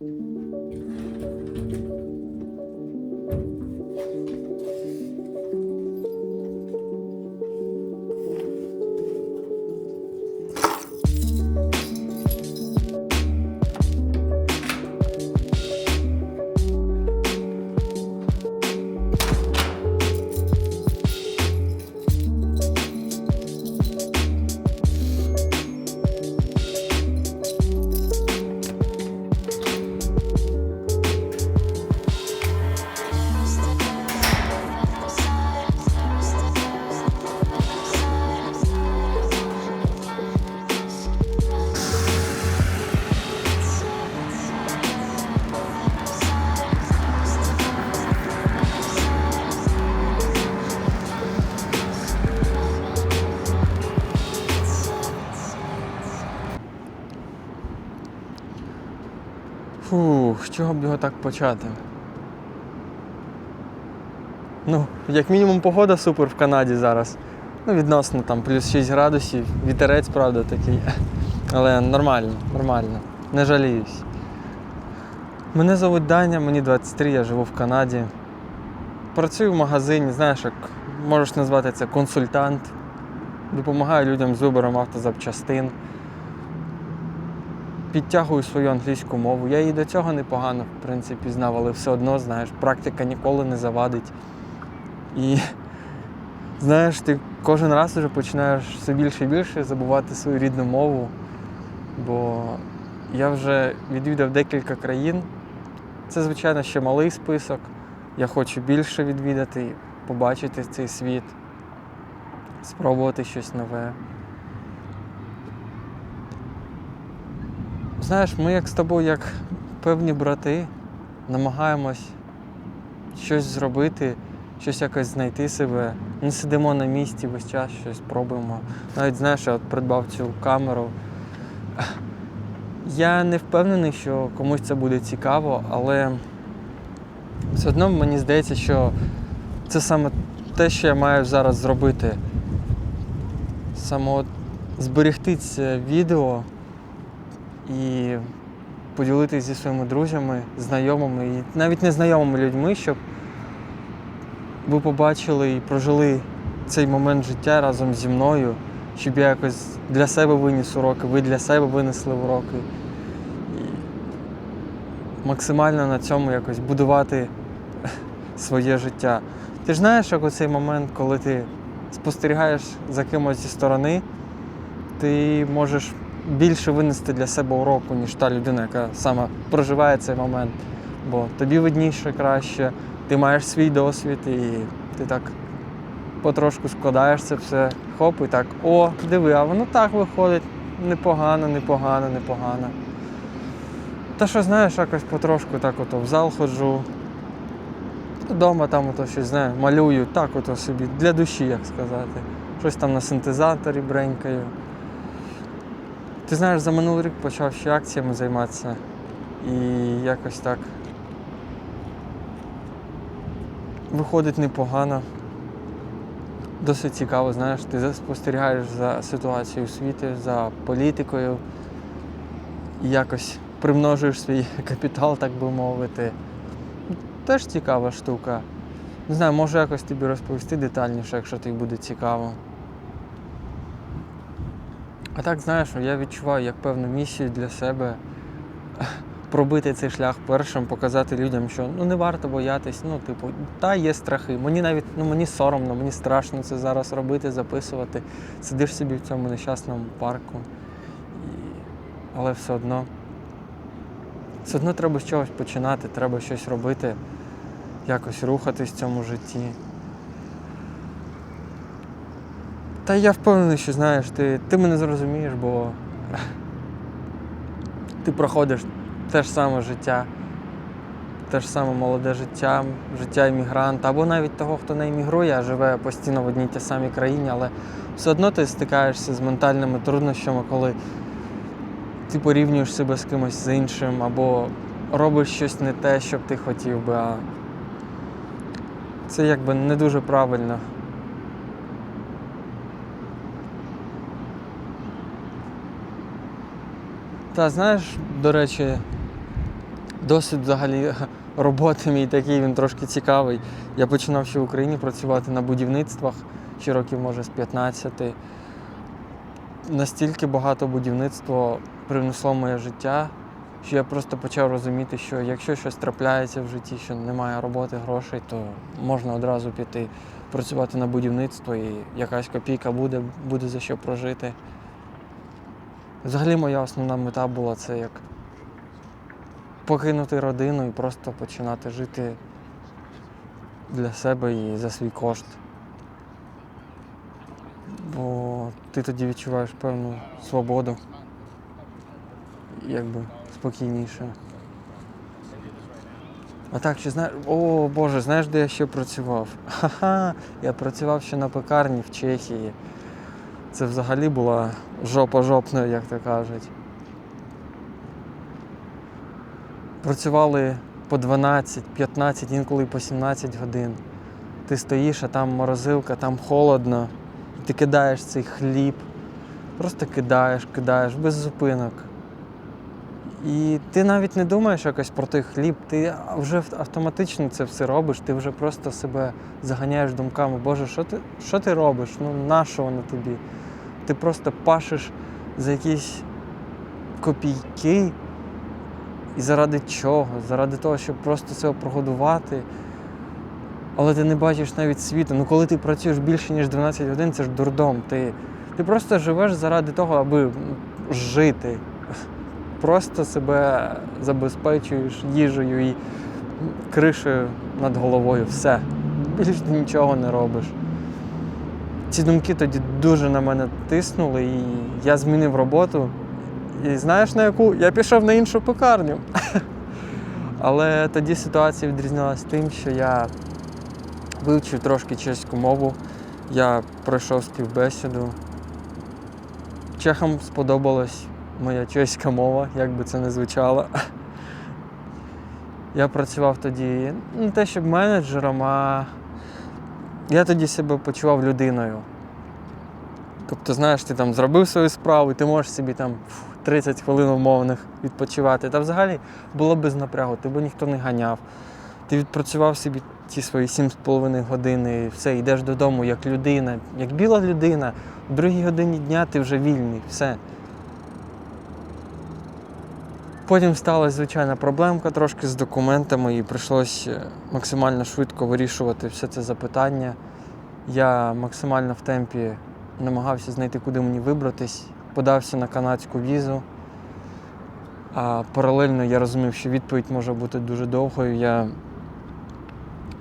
Música Фух, з чого б його так почати? Ну, як мінімум, погода супер в Канаді зараз. Ну, відносно там плюс 6 градусів, вітерець, правда, такий. Але нормально, нормально. Не жаліюсь. Мене звуть Даня, мені 23, я живу в Канаді. Працюю в магазині, знаєш, як можеш назвати це консультант. Допомагаю людям з вибором автозапчастин підтягую свою англійську мову. Я її до цього непогано, в принципі, знав, але все одно, знаєш, практика ніколи не завадить. І знаєш, ти кожен раз вже починаєш все більше і більше забувати свою рідну мову. Бо я вже відвідав декілька країн. Це, звичайно, ще малий список. Я хочу більше відвідати, побачити цей світ, спробувати щось нове. Знаєш, ми як з тобою, як певні брати, намагаємось щось зробити, щось якось знайти себе. Не сидимо на місці весь час, щось пробуємо. Навіть знаєш, я от придбав цю камеру. Я не впевнений, що комусь це буде цікаво, але все одно мені здається, що це саме те, що я маю зараз зробити. Саме зберегти це відео і поділитися зі своїми друзями, знайомими і навіть незнайомими людьми, щоб ви побачили і прожили цей момент життя разом зі мною, щоб я якось для себе виніс уроки, ви для себе винесли уроки. І максимально на цьому якось будувати своє життя. Ти ж знаєш, як у цей момент, коли ти спостерігаєш за кимось зі сторони, ти можеш більше винести для себе уроку, ніж та людина, яка саме проживає цей момент. Бо тобі видніше краще, ти маєш свій досвід і ти так потрошку складаєш це все, хоп, і так, о, диви, а воно так виходить. Непогано, непогано, непогано. Та що знаєш, якось потрошку так ото в зал ходжу. Вдома там ото щось знаю, малюю, так ото собі, для душі, як сказати. Щось там на синтезаторі бренькаю. Ти знаєш, за минулий рік почав ще акціями займатися. І якось так виходить непогано. Досить цікаво, знаєш, ти спостерігаєш за ситуацією у світі, за політикою і якось примножуєш свій капітал, так би мовити. Теж цікава штука. Не знаю, можу якось тобі розповісти детальніше, якщо тобі буде цікаво. А так, знаєш, я відчуваю як певну місію для себе пробити цей шлях першим, показати людям, що ну не варто боятись. Ну, типу, та є страхи. Мені навіть ну мені соромно, мені страшно це зараз робити, записувати. Сидиш собі в цьому нещасному парку. І... Але все одно. Все одно треба з чогось починати, треба щось робити, якось рухатись в цьому житті. Та я впевнений, що знаєш, ти, ти мене зрозумієш, бо ти проходиш те ж саме життя, те ж саме молоде життя, життя іммігранта, або навіть того, хто не іммігрує, а живе постійно в одній тій самій країні, але все одно ти стикаєшся з ментальними труднощами, коли ти порівнюєш себе з кимось з іншим, або робиш щось не те, що б ти хотів би, а це якби не дуже правильно. Та знаєш, до речі, Досвід взагалі роботи мій такий, він трошки цікавий. Я починав ще в Україні працювати на будівництвах ще років, може, з 15. Настільки багато будівництво привнесло в моє життя, що я просто почав розуміти, що якщо щось трапляється в житті, що немає роботи, грошей, то можна одразу піти працювати на будівництво і якась копійка буде, буде за що прожити. Взагалі моя основна мета була це як покинути родину і просто починати жити для себе і за свій кошт. Бо ти тоді відчуваєш певну свободу, якби спокійніше. А так, чи знаєш, о Боже, знаєш, де я ще працював? Ха-ха, я працював ще на пекарні в Чехії. Це взагалі була жопа жопною, як то кажуть. Працювали по 12, 15, інколи по 17 годин. Ти стоїш, а там морозилка, там холодно. Ти кидаєш цей хліб, просто кидаєш, кидаєш без зупинок. І ти навіть не думаєш якось про той хліб, ти вже автоматично це все робиш, ти вже просто себе заганяєш думками, Боже, що ти, що ти робиш? Ну нащо воно тобі? Ти просто пашеш за якісь копійки. І заради чого? Заради того, щоб просто себе прогодувати. Але ти не бачиш навіть світу. Ну коли ти працюєш більше, ніж 12 годин, це ж дурдом. Ти, ти просто живеш заради того, аби жити. Просто себе забезпечуєш їжею і кришею над головою. Все. Більше ти нічого не робиш. Ці думки тоді дуже на мене тиснули, і я змінив роботу. І знаєш на яку? Я пішов на іншу пекарню. Але тоді ситуація відрізнялася тим, що я вивчив трошки чеську мову, я пройшов співбесіду. Чехам сподобалась моя чеська мова, як би це не звучало. Я працював тоді не те, щоб менеджером, а я тоді себе почував людиною. Тобто, знаєш, ти там зробив свою справу, і ти можеш собі там 30 хвилин умовних відпочивати. Та взагалі було без напрягу, тебе ніхто не ганяв. Ти відпрацював собі ті свої 7,5 години, і все, йдеш додому як людина, як біла людина. У другій годині дня ти вже вільний, все. Потім сталася звичайна проблемка трошки з документами, і прийшлося максимально швидко вирішувати все це запитання. Я максимально в темпі намагався знайти, куди мені вибратись, подався на канадську візу. А паралельно я розумів, що відповідь може бути дуже довгою. Я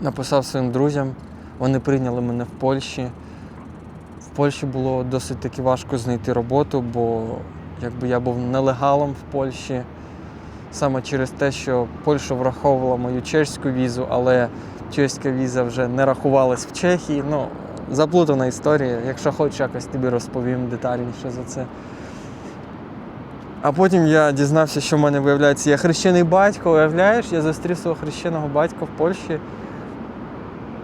написав своїм друзям, вони прийняли мене в Польщі. В Польщі було досить таки важко знайти роботу, бо якби я був нелегалом в Польщі саме через те, що Польща враховувала мою чеську візу, але чеська віза вже не рахувалась в Чехії. Ну, заплутана історія. Якщо хочеш, якось тобі розповім детальніше за це. А потім я дізнався, що в мене виявляється, я хрещений батько, уявляєш, я зустрів свого хрещеного батька в Польщі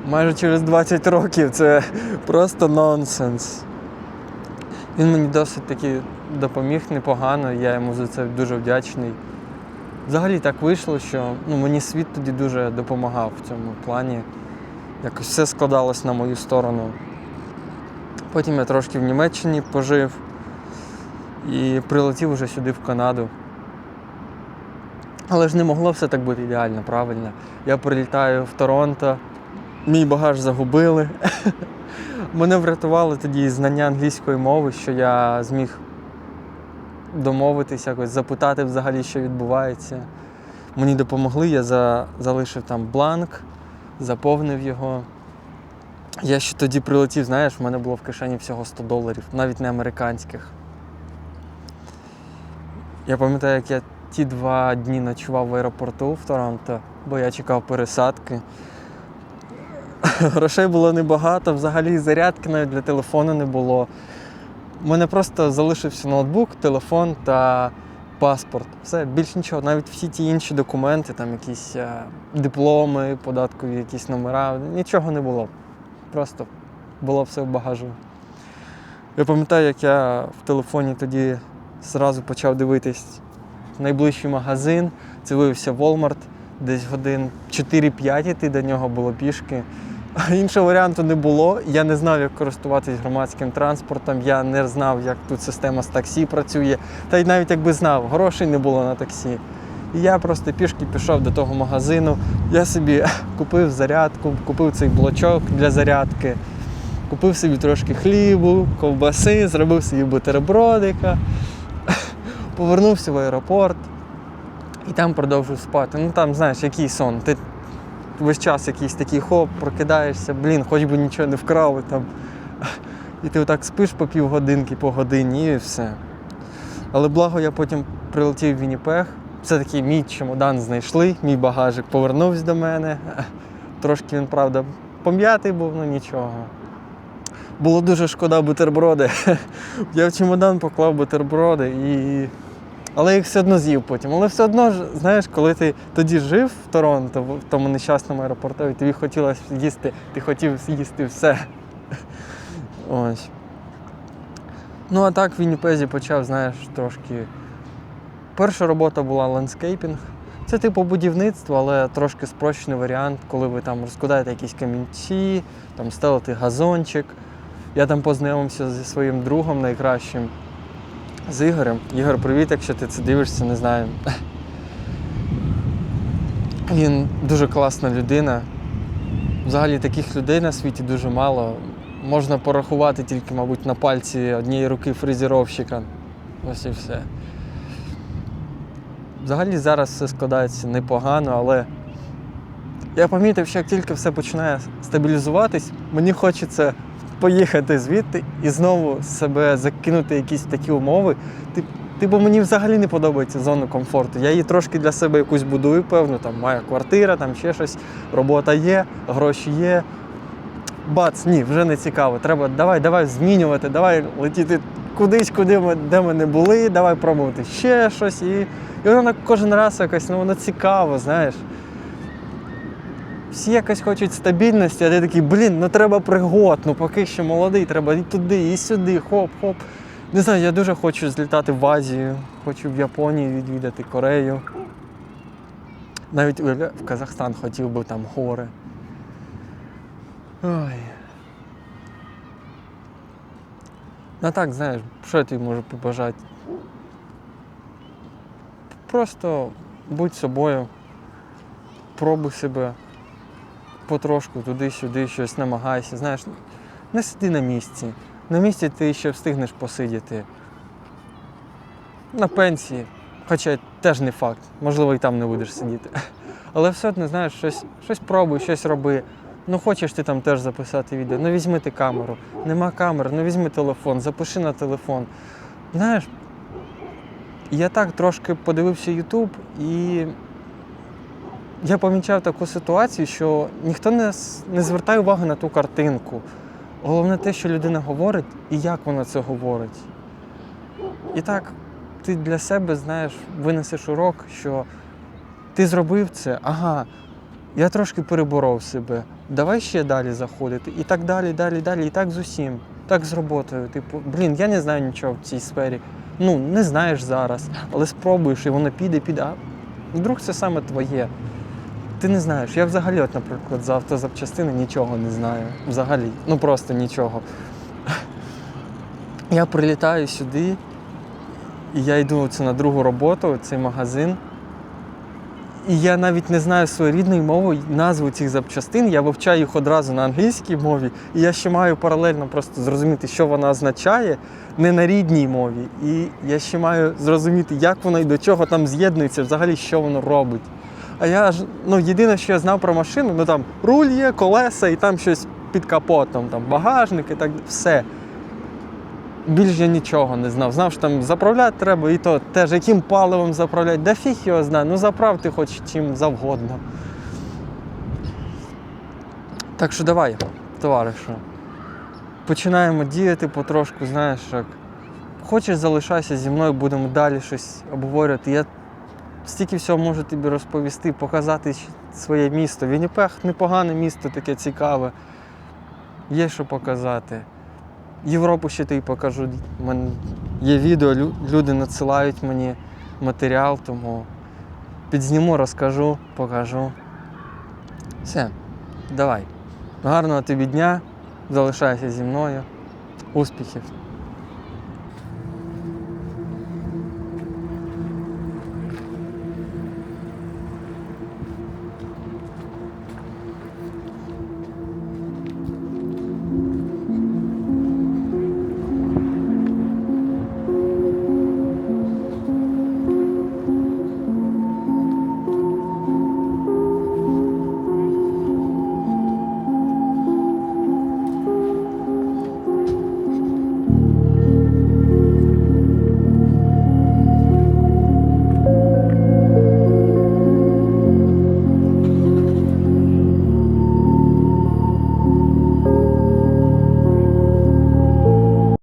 майже через 20 років. Це просто нонсенс. Він мені досить таки допоміг непогано, я йому за це дуже вдячний. Взагалі так вийшло, що ну, мені світ тоді дуже допомагав в цьому плані. Якось все складалось на мою сторону. Потім я трошки в Німеччині пожив і прилетів уже сюди, в Канаду. Але ж не могло все так бути ідеально, правильно. Я прилітаю в Торонто, мій багаж загубили. Мене врятували тоді знання англійської мови, що я зміг домовитись, якось запитати взагалі, що відбувається. Мені допомогли, я за, залишив там бланк, заповнив його. Я ще тоді прилетів, знаєш, в мене було в кишені всього 100 доларів, навіть не американських. Я пам'ятаю, як я ті два дні ночував в аеропорту в Торонто, бо я чекав пересадки. Грошей було небагато, взагалі зарядки навіть для телефону не було. У мене просто залишився ноутбук, телефон та паспорт. Все, більш нічого. Навіть всі ті інші документи, там якісь е, дипломи, податкові, якісь номера, нічого не було. Просто було все в багажу. Я пам'ятаю, як я в телефоні тоді зразу почав дивитись найближчий магазин, Це виявився Walmart, десь годин 4-5 йти до нього було пішки. Іншого варіанту не було. Я не знав, як користуватись громадським транспортом, я не знав, як тут система з таксі працює. Та й навіть якби знав, грошей не було на таксі. І я просто пішки пішов до того магазину. Я собі купив зарядку, купив цей блочок для зарядки, купив собі трошки хлібу, ковбаси, зробив собі бутербродика, повернувся в аеропорт і там продовжив спати. Ну там, знаєш, який сон. Ти весь час якийсь такий хоп, прокидаєшся, блін, хоч би нічого не вкрали там. І ти отак спиш по півгодинки, по годині і все. Але благо я потім прилетів в Вінніпег. Все-таки мій чемодан знайшли, мій багажик повернувся до мене. Трошки він, правда, пом'ятий був, ну нічого. Було дуже шкода бутерброди. Я в чемодан поклав бутерброди і. Але їх все одно з'їв потім. Але все одно ж, знаєш, коли ти тоді жив в Торонто, в тому нещасному аеропорту, і тобі хотілося їсти, ти хотів з'їсти все. Ось. Ну, а так в Вінніпезі почав, знаєш, трошки. Перша робота була ландскейпінг. Це типу будівництво, але трошки спрощений варіант, коли ви там розкладаєте якісь камінці, там стелите газончик. Я там познайомився зі своїм другом найкращим, з Ігорем. Ігор, привіт, якщо ти це дивишся, не знаю. Він дуже класна людина. Взагалі таких людей на світі дуже мало. Можна порахувати тільки, мабуть, на пальці однієї руки фрезеровщика. Ось і все. Взагалі зараз все складається непогано, але я помітив, що як тільки все починає стабілізуватись, мені хочеться поїхати звідти і знову себе закинути якісь такі умови. Тип- Типу мені взагалі не подобається зона комфорту. Я її трошки для себе якусь будую, певно, там моя квартира, там ще щось, робота є, гроші є. Бац, ні, вже не цікаво. Треба давай, давай змінювати, давай летіти кудись, куди ми, де ми не були, давай пробувати ще щось. І, і воно кожен раз якось ну, воно цікаво, знаєш. Всі якось хочуть стабільності, а ти такий, блін, ну треба пригод, ну поки що молодий, треба і туди, і сюди, хоп-хоп. Не знаю, я дуже хочу злітати в Азію, хочу в Японію відвідати Корею. Навіть в Казахстан хотів би там гори. Ой. Ну так, знаєш, що я тобі можу побажати? Просто будь собою, пробуй себе потрошку туди-сюди щось намагайся. Знаєш, не сиди на місці. На місці ти ще встигнеш посидіти. На пенсії, хоча теж не факт, можливо, і там не будеш сидіти. Але все одно, знаєш, щось, щось пробуй, щось роби. Ну хочеш ти там теж записати відео, ну візьми ти камеру. Нема камери, ну візьми телефон, запиши на телефон. Знаєш, я так трошки подивився YouTube і я помічав таку ситуацію, що ніхто не, не звертає уваги на ту картинку. Головне те, що людина говорить і як вона це говорить. І так, ти для себе, знаєш, винесеш урок, що ти зробив це, ага, я трошки переборов себе, давай ще далі заходити. І так далі, далі, далі, і так з усім. Так з роботою. Типу, блін, я не знаю нічого в цій сфері. Ну, не знаєш зараз, але спробуєш, і воно піде, піде. А вдруг це саме твоє. Ти не знаєш. Я взагалі, от, наприклад, за автозапчастини нічого не знаю. Взагалі. Ну просто нічого. Я прилітаю сюди, і я йду на другу роботу, цей магазин. І я навіть не знаю своєї рідної мови назву цих запчастин. Я вивчаю їх одразу на англійській мові, і я ще маю паралельно просто зрозуміти, що вона означає не на рідній мові. І я ще маю зрозуміти, як воно і до чого там з'єднується, взагалі що воно робить. А я ж ну єдине, що я знав про машину, ну там руль є, колеса і там щось під капотом, там багажник і так все. Більш я нічого не знав. Знав, що там заправляти треба, і то теж яким паливом заправляти. Да фіг його знає, ну заправ ти хоч чим завгодно. Так що давай, товаришу. Починаємо діяти потрошку, знаєш, як. Хочеш, залишайся зі мною, будемо далі щось обговорювати. Я стільки всього можу тобі розповісти, показати своє місто. Вінніпег непогане місто, таке цікаве. Є що показати. Європу ще тобі покажу. Є відео, люди надсилають мені матеріал, тому підзніму, розкажу, покажу. Все, давай. Гарного тобі дня, залишайся зі мною. Успіхів!